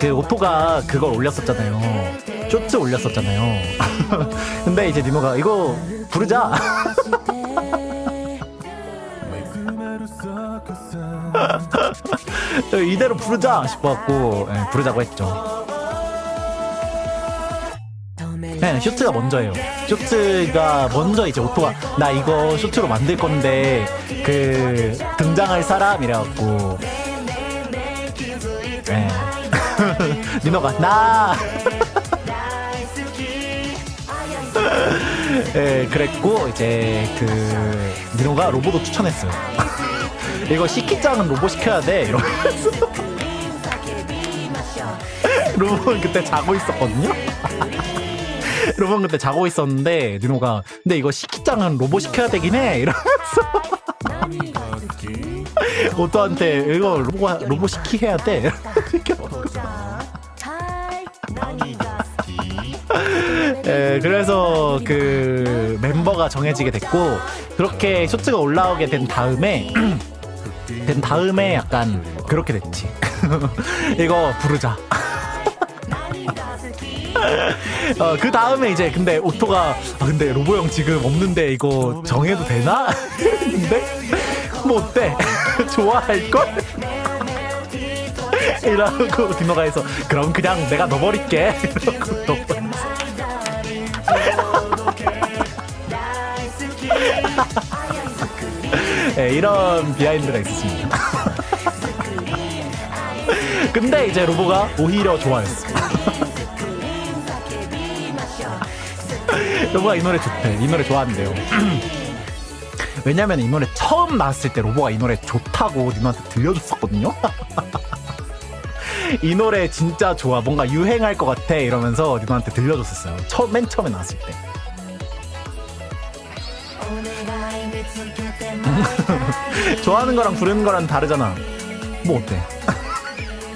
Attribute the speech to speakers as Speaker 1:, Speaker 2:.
Speaker 1: 그 오토가 그걸 올렸었잖아요. 쇼츠 올렸었잖아요. 근데 이제 니노가 이거 부르자. 이대로 부르자 싶어갖고 예, 부르자고 했죠. 네, 쇼츠가 먼저예요. 쇼츠가 먼저 이제 오토가 나 이거 쇼츠로 만들 건데 그 등장할 사람 이래갖고 네. 니노가 나 예, 그랬고 이제 그 니노가 로봇도 추천했어요. 이거 시키짱은 로봇 시켜야 돼 이러면서 로봇은 그때 자고 있었거든요. 로봇은 그때 자고 있었는데 니노가 근데 이거 시키짱은 로봇 시켜야 되긴 해 이러면서 오토한테 이거 로봇 로봇 시키 해야 돼. 예, 그래서 그 멤버가 정해지게 됐고 그렇게 쇼츠가 올라오게 된 다음에 된 다음에 약간 그렇게 됐지. 이거 부르자. 어, 그 다음에 이제 근데 오토가 아, 근데 로보 형 지금 없는데 이거 정해도 되나? 근데 뭐 어때? 좋아할 걸? 이러고 디노가 해서 그럼 그냥 내가 넣어버릴게. 이러고 넣어버렸어. 네, 이런 비하인드가 있습니다. 근데 이제 로보가 오히려 좋아했어. 로보가 이 노래 좋대. 이 노래 좋아한대요. 왜냐면 이 노래 처음 나왔을 때 로보가 이 노래 좋다고 니노한테 들려줬었거든요. 이 노래 진짜 좋아. 뭔가 유행할 것 같아. 이러면서 니노한테 들려줬었어요. 처음, 맨 처음에 나왔을 때. 좋아하는 거랑 부르는 거랑 다르잖아. 뭐 어때?